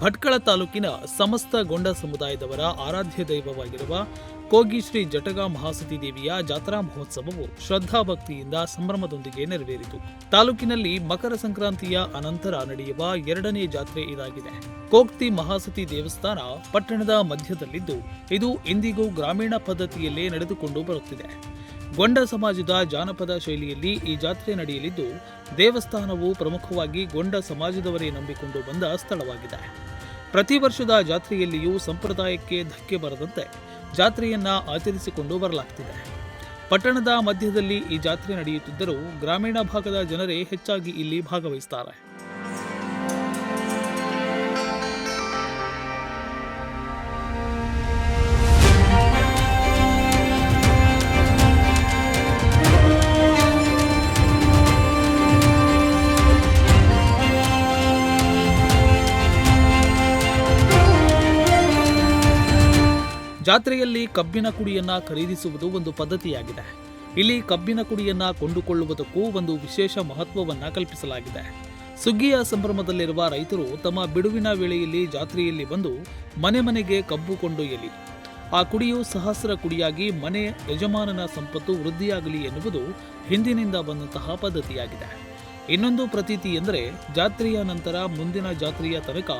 ಭಟ್ಕಳ ತಾಲೂಕಿನ ಸಮಸ್ತ ಗೊಂಡ ಸಮುದಾಯದವರ ಆರಾಧ್ಯ ದೈವವಾಗಿರುವ ಕೋಗಿ ಶ್ರೀ ಜಟಗಾ ಮಹಾಸತಿ ದೇವಿಯ ಜಾತ್ರಾ ಮಹೋತ್ಸವವು ಶ್ರದ್ಧಾಭಕ್ತಿಯಿಂದ ಸಂಭ್ರಮದೊಂದಿಗೆ ನೆರವೇರಿತು. ತಾಲೂಕಿನಲ್ಲಿ ಮಕರ ಸಂಕ್ರಾಂತಿಯ ಅನಂತರ ನಡೆಯುವ ಎರಡನೇ ಜಾತ್ರೆ ಇದಾಗಿದೆ. ಕೋಕ್ತಿ ಮಹಾಸತಿ ದೇವಸ್ಥಾನ ಪಟ್ಟಣದ ಮಧ್ಯದಲ್ಲಿದ್ದು, ಇದು ಇಂದಿಗೂ ಗ್ರಾಮೀಣ ಪದ್ಧತಿಯಲ್ಲೇ ನಡೆದುಕೊಂಡು ಬರುತ್ತಿದೆ. ಗೊಂಡ ಸಮಾಜದ ಜಾನಪದ ಶೈಲಿಯಲ್ಲಿ ಈ ಜಾತ್ರೆ ನಡೆಯಲಿದ್ದು, ದೇವಸ್ಥಾನವು ಪ್ರಮುಖವಾಗಿ ಗೊಂಡ ಸಮಾಜದವರೇ ನಂಬಿಕೊಂಡು ಬಂದ ಸ್ಥಳವಾಗಿದೆ. ಪ್ರತಿ ವರ್ಷದ ಜಾತ್ರೆಯಲ್ಲಿಯೂ ಸಂಪ್ರದಾಯಕ್ಕೆ ಧಕ್ಕೆ ಬರದಂತೆ ಜಾತ್ರೆಯನ್ನ ಆಚರಿಸಿಕೊಂಡು ಬರಲಾಗ್ತಿದೆ. ಪಟ್ಟಣದ ಮಧ್ಯದಲ್ಲಿ ಈ ಜಾತ್ರೆ ನಡೆಯುತ್ತಿದ್ದರೂ, ಗ್ರಾಮೀಣ ಭಾಗದ ಜನರೇ ಹೆಚ್ಚಾಗಿ ಇಲ್ಲಿ ಭಾಗವಹಿಸುತ್ತಾರೆ ಜಾತ್ರೆಯಲ್ಲಿ ಕಬ್ಬಿನ ಕುಡಿಯನ್ನ ಖರೀದಿಸುವುದು ಒಂದು ಪದ್ಧತಿಯಾಗಿದೆ. ಇಲ್ಲಿ ಕಬ್ಬಿನ ಕುಡಿಯನ್ನ ಕೊಂಡುಕೊಳ್ಳುವುದಕ್ಕೂ ಒಂದು ವಿಶೇಷ ಮಹತ್ವವನ್ನು ಕಲ್ಪಿಸಲಾಗಿದೆ. ಸುಗ್ಗಿಯ ಸಂಭ್ರಮದಲ್ಲಿರುವ ರೈತರು ತಮ್ಮ ಬಿಡುವಿನ ವೇಳೆಯಲ್ಲಿ ಜಾತ್ರೆಯಲ್ಲಿ ಬಂದು ಮನೆ ಮನೆಗೆ ಕಬ್ಬು ಕೊಂಡೊಯ್ಯಲಿ ಆ ಕುಡಿಯು ಸಹಸ್ರ ಕುಡಿಯಾಗಿ ಮನೆ ಯಜಮಾನನ ಸಂಪತ್ತು ವೃದ್ಧಿಯಾಗಲಿ ಎನ್ನುವುದು ಹಿಂದಿನಿಂದ ಬಂದಂತಹ ಪದ್ಧತಿಯಾಗಿದೆ. ಇನ್ನೊಂದು ಪ್ರತೀತಿ ಎಂದರೆ ಜಾತ್ರೆಯ ನಂತರ ಮುಂದಿನ ಜಾತ್ರೆಯ ತನಕ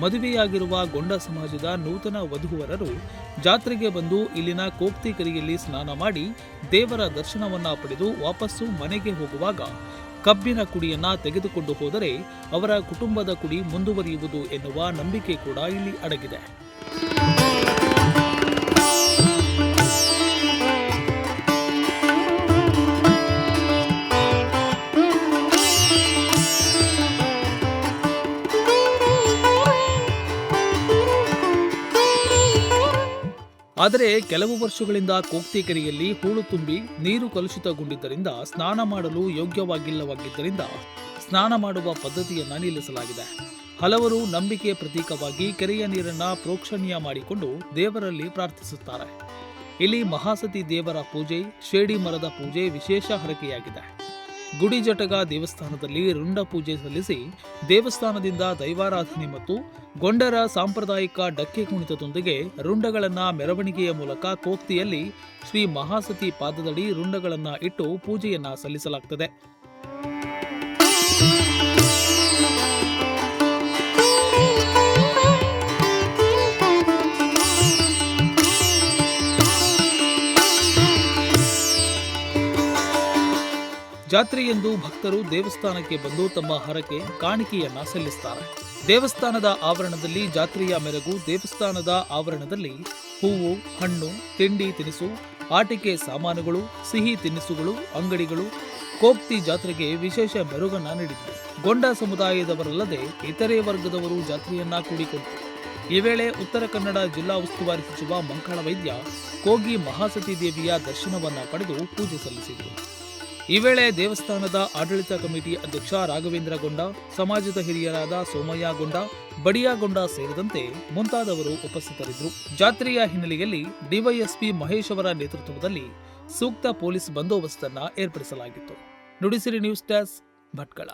ಮದುವೆಯಾಗಿರುವ ಗೊಂಡ ಸಮಾಜದ ನೂತನ ವಧುವರರು ಜಾತ್ರೆಗೆ ಬಂದು ಇಲ್ಲಿನ ಕೋಕ್ತಿ ಕೆರೆಯಲ್ಲಿ ಸ್ನಾನ ಮಾಡಿ ದೇವರ ದರ್ಶನವನ್ನ ಪಡೆದು ವಾಪಸ್ಸು ಮನೆಗೆ ಹೋಗುವಾಗ ಕಬ್ಬಿನ ಕುಡಿಯನ್ನ ತೆಗೆದುಕೊಂಡು ಹೋದರೆ ಅವರ ಕುಟುಂಬದ ಕುಡಿ ಮುಂದುವರಿಯುವುದು ಎನ್ನುವ ನಂಬಿಕೆ ಕೂಡ ಇಲ್ಲಿ ಅಡಗಿದೆ. ಆದರೆ ಕೆಲವು ವರ್ಷಗಳಿಂದ ಕೋಕ್ತಿ ಕೆರೆಯಲ್ಲಿ ಹೂಳು ತುಂಬಿ ನೀರು ಕಲುಷಿತಗೊಂಡಿದ್ದರಿಂದ ಸ್ನಾನ ಮಾಡಲು ಯೋಗ್ಯವಾಗಿಲ್ಲವಾಗಿದ್ದರಿಂದ ಸ್ನಾನ ಮಾಡುವ ಪದ್ಧತಿಯನ್ನು ನಿಲ್ಲಿಸಲಾಗಿದೆ. ಹಲವರು ನಂಬಿಕೆ ಪ್ರತೀಕವಾಗಿ ಕೆರೆಯ ನೀರನ್ನ ಪ್ರೋಕ್ಷಣೀಯ ಮಾಡಿಕೊಂಡು ದೇವರಲ್ಲಿ ಪ್ರಾರ್ಥಿಸುತ್ತಾರೆ. ಇಲ್ಲಿ ಮಹಾಸತಿ ದೇವರ ಪೂಜೆ, ಶೇಡಿ ಮರದ ಪೂಜೆ ವಿಶೇಷ ಹರಕೆಯಾಗಿದೆ. ಗುಡಿ ಜಟಗ ದೇವಸ್ಥಾನದಲ್ಲಿ ರುಂಡ ಪೂಜೆ ಸಲ್ಲಿಸಿ ದೇವಸ್ಥಾನದಿಂದ ದೈವಾರಾಧನೆ ಮತ್ತು ಗೊಂಡರ ಸಾಂಪ್ರದಾಯಿಕ ಡಕ್ಕೆ ಕುಣಿತದೊಂದಿಗೆ ರುಂಡಗಳನ್ನು ಮೆರವಣಿಗೆಯ ಮೂಲಕ ಕೋಕ್ತಿಯಲ್ಲಿ ಶ್ರೀ ಮಹಾಸತಿ ಪಾದದಡಿ ರುಂಡಗಳನ್ನು ಇಟ್ಟು ಪೂಜೆಯನ್ನು ಸಲ್ಲಿಸಲಾಗುತ್ತದೆ ಜಾತ್ರೆಯೆಂದು ಭಕ್ತರು ದೇವಸ್ಥಾನಕ್ಕೆ ಬಂದು ತಮ್ಮ ಹರಕೆ ಕಾಣಿಕೆಯನ್ನ ಸಲ್ಲಿಸುತ್ತಾರೆ ದೇವಸ್ಥಾನದ ಆವರಣದಲ್ಲಿ ಜಾತ್ರೆಯ ಮೆರಗು, ದೇವಸ್ಥಾನದ ಆವರಣದಲ್ಲಿ ಹೂವು, ಹಣ್ಣು, ತಿಂಡಿ ತಿನಿಸು, ಆಟಿಕೆ ಸಾಮಾನುಗಳು, ಸಿಹಿ ತಿನಿಸುಗಳು, ಅಂಗಡಿಗಳು, ಕೋಪ್ತಿ ಜಾತ್ರೆಗೆ ವಿಶೇಷ ಮೆರುಗನ್ನ ನೀಡಿತು ಗೊಂಡ ಸಮುದಾಯದವರಲ್ಲದೆ ಇತರೆ ವರ್ಗದವರು ಜಾತ್ರೆಯನ್ನ ಕೂಡಿಕೊಂಡರು. ಈ ವೇಳೆ ಉತ್ತರ ಕನ್ನಡ ಜಿಲ್ಲಾ ಉಸ್ತುವಾರಿ ಸಚಿವ ಮಂಕಾಳ ವೈದ್ಯ ಕೋಗಿ ಮಹಾಸತಿ ದೇವಿಯ ದರ್ಶನವನ್ನ ಪಡೆದು ಪೂಜೆ ಸಲ್ಲಿಸಿದರು. ಈ ವೇಳೆ ದೇವಸ್ಥಾನದ ಆಡಳಿತ ಕಮಿಟಿ ಅಧ್ಯಕ್ಷ ರಾಘವೇಂದ್ರ ಗೊಂಡ, ಸಮಾಜದ ಹಿರಿಯರಾದ ಸೋಮಯ್ಯ ಗೊಂಡ ಬಡಿಯಾಗೊಂಡ ಸೇರಿದಂತೆ ಮುಂತಾದವರು ಉಪಸ್ಥಿತರಿದ್ದರು. ಜಾತ್ರೆಯ ಹಿನ್ನೆಲೆಯಲ್ಲಿ ಡಿವೈಎಸ್ಪಿ ಮಹೇಶ್ ಅವರ ನೇತೃತ್ವದಲ್ಲಿ ಸೂಕ್ತ ಪೊಲೀಸ್ ಬಂದೋಬಸ್ತನ್ನ ಏರ್ಪಡಿಸಲಾಗಿತ್ತು. Nudisiri news desk Bhatkal.